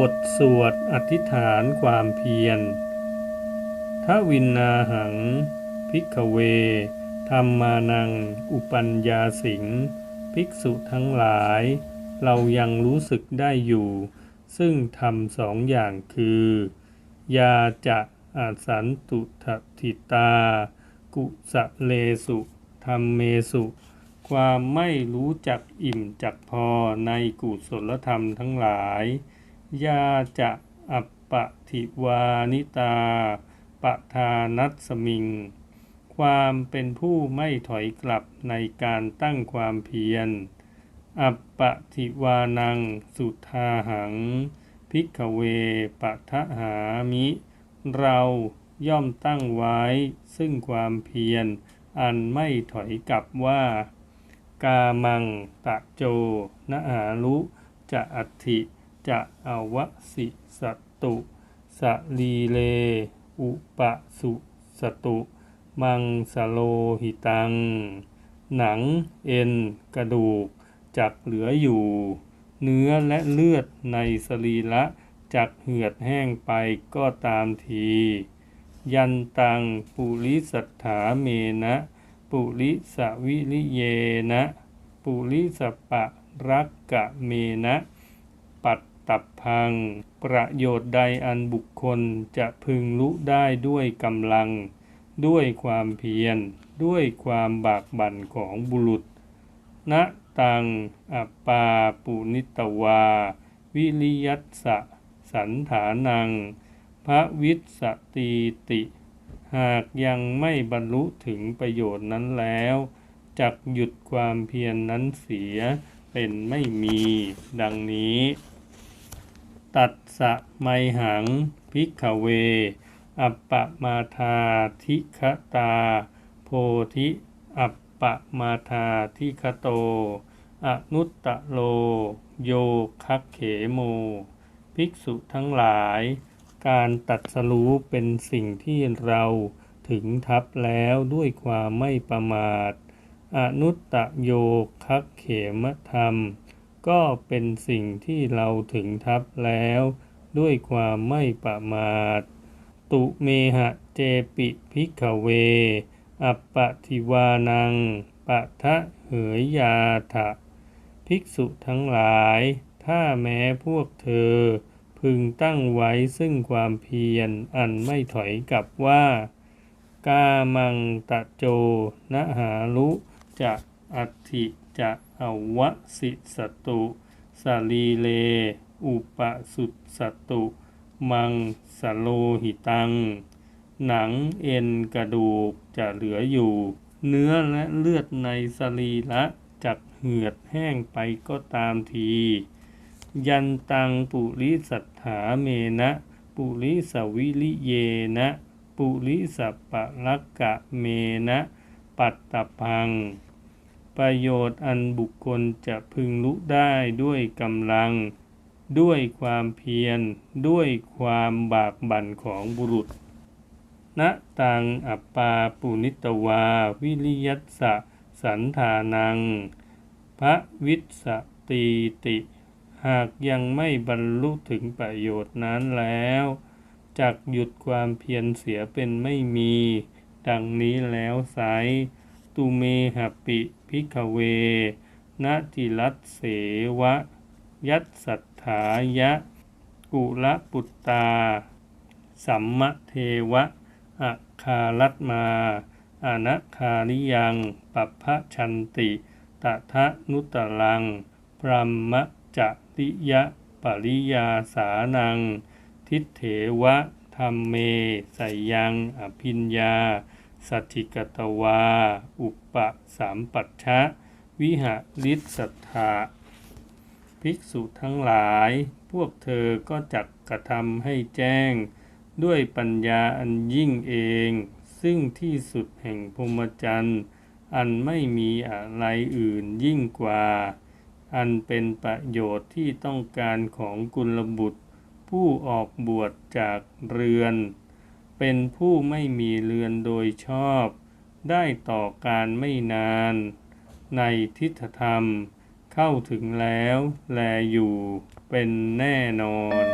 บทสวดอธิษฐานความเพียรทวินนาหัง พิกเว ธรรมานัง อุปัญญาสิง ภิกษุทั้งหลาย เรายังรู้สึกได้อยู่ ซึ่งทำสองอย่างคือ ยาจะอาสันตุทถิตา กุสะเลสุธรรมเมสุ ความไม่รู้จักอิ่มจักพอในกุศลธรรมทั้งหลาย ยาจะอัปปะทิวานิตาปะทานัสมิง ความเป็นผู้ไม่ถอยกลับในการตั้งความเพียร อัปปะทิวานังสุทาหัง พิกเวปะทะหามิ เราย่อมตั้งไว้ซึ่งความเพียร อันไม่ถอยกลับว่า กามังตะโจนะหารุจะอัติ จะอวสิสตุสลีเล อุปสุสตุ มังสโลหิตัง หนังเอ็น กระดูกจักเหลืออยู่ เนื้อและเลือดในสรีระจักเหือดแห้งไปก็ตามที ยันตังปุริสัทธาเมนะ ปุริสวิริเยนะ ปุริสปะรักกะเมนะ ตับพัง ประโยชน์ใดอันบุคคลจะพึงรู้ได้ด้วยกำลัง ด้วยความเพียร ด้วยความบากบั่นของบุรุษณตังอปปาปุนิตวา วิริยัสสะสันฐานัง พระวิสตีติ หากยังไม่บรรลุถึงประโยชน์นั้นแล้วจักหยุดความเพียรนนั้นเสียเป็นไม่มีดังนี้ ตัดสะไมหังพิกขเว อัปปมาทาทิคตา โพธิอัปปมาทาทิคโต อนุตตะโล โยคักเขโม ภิกษุทั้งหลาย การตัดสรู้เป็นสิ่งที่เราถึงทับแล้วด้วยความไม่ประมาท อนุตตะโยคักเขมธรรม ก็เป็นสิ่งที่เราถึงทับแล้ว ด้วยความไม่ประมาท ตุเมหะเจปิพิกเว อัปปะทิวานังปะทะเหยยาถะ ภิกษุทั้งหลาย ถ้าแม้พวกเธอ พึงตั้งไว้ซึ่งความเพียรอันไม่ถอยกลับว่า กามังตะโจนะหารุจะ อัติจะอวสิสตุสลีเล อุปสุสตุ มังสโลหิตัง หนังเอ็นกระดูกจะเหลืออยู่ เนื้อและเลือดในสรีระจักเหือดแห้งไปก็ตามที ยันตังปุริสัทธาเมนะ ปุริสวิริเยนะ ปุริสัปปะลักกะเมนะ ปัตตพัง ประโยชน์อันบุคคลจะพึงรู้ได้ด้วยกำลัง ด้วยความเพียร ด้วยความบากบั่นของบุรุษณตังอัปปาปุนิตวา วิริยัสสะสันธานัง พระวิสตีติ หากยังไม่บรรลุถึงประโยชน์นั้นแล้วจักหยุดความเพียรเสียเป็นไม่มี ดังนี้แล้วไซ ตุเมหปิพิกเวนาทิรัสเสวะ ยัตสัทธายะ กุละปุตตา สัมมะเทวะอาคารัตมาอนัคาริยังปัพพะชันติตทะนุตลัง พรหมจะริยะปริยาสานัง ทิเถวะธรรมเมสยังอภิญญา สัจจิกตวา อุปสามปัชชะ วิหริสัทธาภิกษุทั้งหลาย พวกเธอก็จักกระทำให้แจ้ง ด้วยปัญญาอันยิ่งเอง ซึ่งที่สุดแห่งพรหมจรรย์ อันไม่มีอะไรอื่นยิ่งกว่า อันเป็นประโยชน์ที่ต้องการของกุลบุตร ผู้ออกบวชจากเรือน เป็นผู้ไม่มีเรือนโดยชอบ ได้ต่อการไม่นาน ในทิฏฐธรรม เข้าถึงแล้ว แลอยู่เป็นแน่นอน